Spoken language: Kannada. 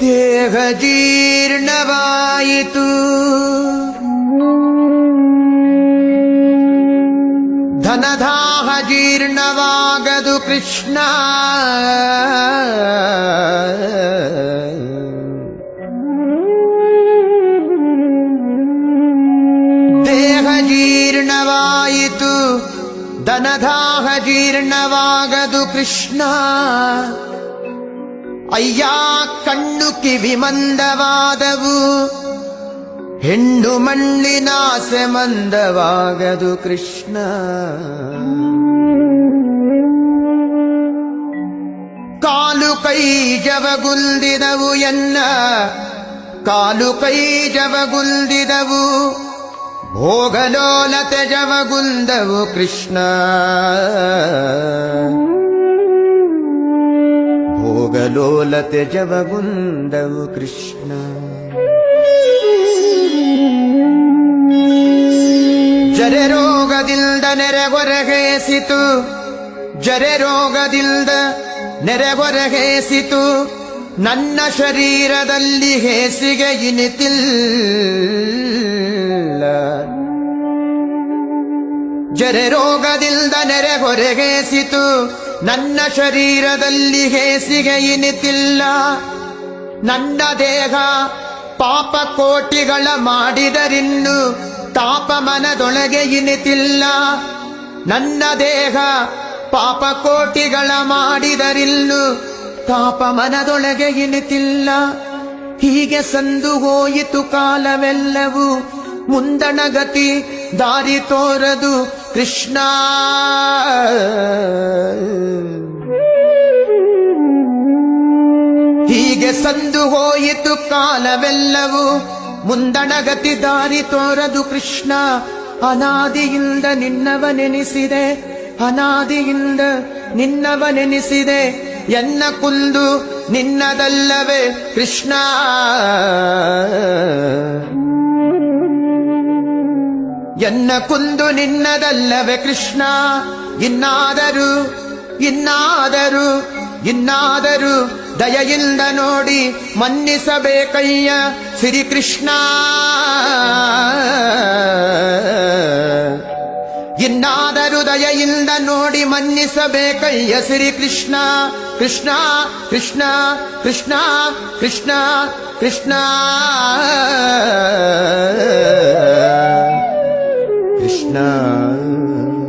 देहजीर्णवायितु। जीर्ण जीर्णवागदु कृष्णा। ಧನದಾಹ ಜೀರ್ಣವಾಗದು ಕೃಷ್ಣ. ಅಯ್ಯ, ಕಣ್ಣು ಕಿವಿ ಮಂದವಾದವು. ಹೆಣ್ಣು ಮಣ್ಣಿನಾಸೆ ಮಂದವಾಗದು ಕೃಷ್ಣ. ಕಾಲು ಕೈ ಜವಗುಲ್ದಿದವು ಎನ್ನ. ಕಾಲು ಕೈ ಜವಗುಲ್ದಿದವು. ಭೋಗಲೋಲತೆ ತೆಜವಗುಂದವು ಕೃಷ್ಣ. ಭೋಗಲೋಲ ತೆಜವಗುಂದವು ಕೃಷ್ಣ. ಜರೆ ರೋಗದಿಂದ ನೆರೆಗೊರಗೇಸಿತು ಜರೆ ರೋಗದಿಂದ ನೆರೆಗೊರಗೇಸಿತು ನನ್ನ ಶರೀರದಲ್ಲಿ ಹೇಸಿಗೆ ಇನಿತಿಲ್ಲ ಜರೆ ರೋಗದಿಂದ ನೆರೆಗೊರೆಗೇಸಿತು ನನ್ನ ಶರೀರದಲ್ಲಿ ಹೇಸಿಗೆ ಇನಿತಿಲ್ಲ ನನ್ನ ದೇಹ ಪಾಪ ಕೋಟಿಗಳ ಮಾಡಿದರಿನ್ನು ತಾಪ ಮನದೊಳಗೆ ಇನಿತಿಲ್ಲ ನನ್ನ ದೇಹ ಪಾಪ ಕೋಟಿಗಳ ಮಾಡಿದರಿನ್ನು ತಾಪ ಮನದೊಳಗೆ ಇನಿತಿಲ್ಲ ಹೀಗೆ ಸಂದು ಹೋಯಿತು ಕಾಲವೆಲ್ಲವೂ. ಮುಂದಣಗತಿ ದಾರಿ ತೋರದು. ಕೃಷ್ಣ. ಹೀಗೆ ಸಂದು ಹೋಯಿತು ಕಾಲವೆಲ್ಲವೂ. ಮುಂದಣಗತಿ ದಾರಿ ತೋರದು ಕೃಷ್ಣ. ಅನಾದಿಯಿಂದ ನಿನ್ನವ ನೆನೆಸಿದೆ ಅನಾದಿಯಿಂದ ನಿನ್ನವನೆನಿಸಿದೆ. ಎನ್ನ ಕುಂದು ನಿನ್ನದಲ್ಲವೇ ಕೃಷ್ಣ. ಎನ್ನ ಕುಂದು ನಿನ್ನದಲ್ಲವೇ ಕೃಷ್ಣ? ಇನ್ನಾದರೂ ಇನ್ನಾದರೂ ಇನ್ನಾದರೂ ದಯೆಯಿಂದ ನೋಡಿ ಮನ್ನಿಸಬೇಕಯ್ಯ ಶ್ರೀಕೃಷ್ಣ ಇನ್ನಾದರೂ ದಯೆಯಿಂದ ನೋಡಿ ಮನ್ನಿಸಬೇಕಯ್ಯ ಶ್ರೀಕೃಷ್ಣ ಕೃಷ್ಣ ಕೃಷ್ಣ ಕೃಷ್ಣ ಕೃಷ್ಣ ಕೃಷ್ಣ. कृष्ण।